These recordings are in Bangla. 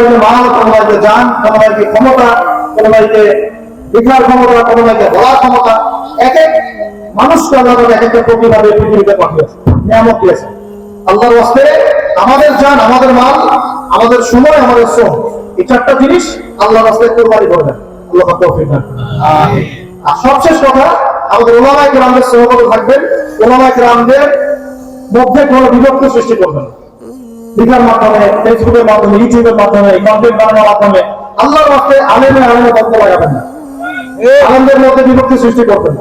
বাড়িতে মাল বাড়িতে যান বাড়িতে ক্ষমতা বাড়িতে ক্ষমতা বাড়িতে বলার ক্ষমতা এক এক মানুষকে আল্লাহ এক একটা পৃথিবীতে পাঠিয়েছে, নিয়ামত দিয়েছে। আল্লাহর ওয়াস্তে আমাদের যান, আমাদের মাল, আমাদের সময়, আমাদের শ্রম, এই চারটা জিনিস আল্লাহর ওয়াস্তে কোরবানি করবেন আল্লাহ আর সবশেষ কথা, আমাদের ওলামাই গ্রামদের সহমত থাকবেন ওলামাই গ্রামদের মধ্যে কোনো বিভক্ত সৃষ্টি করবেন না। লিখার মাধ্যমে ফেসবুকের মাধ্যমে ইউটিউবের মাধ্যমে কন্টেন্ট বানানোর মাধ্যমে আল্লাহর রাস্তে আলেমে আলেমে বক্ত লাগাবেন না। আনন্দের মধ্যে বিভক্তি সৃষ্টি করবেন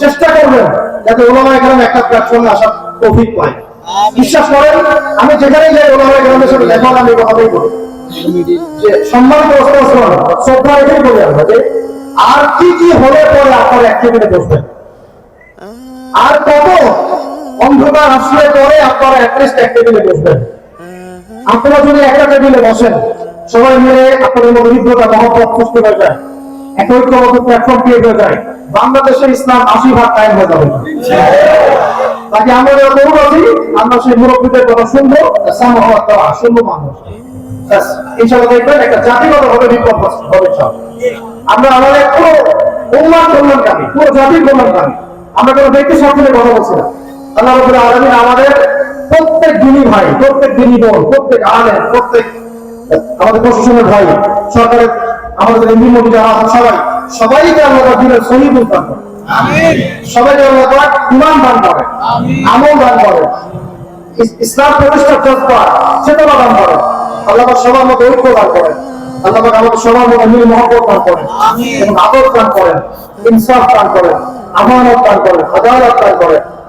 চেষ্টা করবেন যাতে ওলামা গ্রাম একটা প্ল্যাটফর্মে আসার তৌফিক পায়। বিশ্বাস করেন আমি যেখানেই যাই ওলামা গ্রামের সাথে দেখা হলে আমি এই কথাটাই বলি। যে সম্মানিত অস্ত্র শ্রদ্ধা এটাই বলি আমরা যে আর কি কি হলে পরে আপনার এক টেবিলে বসবেন? আর কত অন্ধকার আসলে পরে আপনারা অ্যাটলিস্ট এক টেবিলে বসবেন। আপনারা যদি একটা টেবিলে বসেন সবাই মিলে আপনাদের মধ্যে বিদ্যতা মহব্বত সৃষ্টি হয়ে যায়। এক ঐক্যবদ্ধ প্ল্যাটফর্ম হয়ে যায়। বাংলাদেশের ইসলাম আশি ভাগ কায়েম হয়ে যাবে। তাকে আমরা যারা তরুণ আছি আমরা সেই মুরব্বীদের কথা শুনব শুনব মানুষ। ব্যাস, ইনশাআল্লাহ দেখবেন একটা জাতিগত বিপ্লব হবে ইনশাআল্লাহ। আমরা আমাদের পুরো কল্যাণকামী পুরো জাতির আমরা কোনো ব্যক্তি স্বার্থে কথা বলছি না। আল্লাহ রবুল আলমিন আমাদের প্রত্যেক দিনই ভাই প্রত্যেক দিনই বোন প্রত্যেক আলেম প্রত্যেক আমাদের প্রশাসনের ভাই সরকারের আমাদের এমপি মন্ত্রী যারা আছেন সবাই সবাইকে আল্লাহ দিনের দান করে সবাইকে আল্লাহ তাআলা ইমান দান করে আমল দান করে ইসলাম প্রতিষ্ঠার চেষ্টা চেতনা দান করে আল্লাহ সবার মধ্যে ঐক্য দান করেন আল্লাহ আমাদের সবার মধ্যে মিল মহব্বত দান করেন এবং আদর দান করেন ইনসাফ দান করেন আমানত দান করেন আদালত দান করেন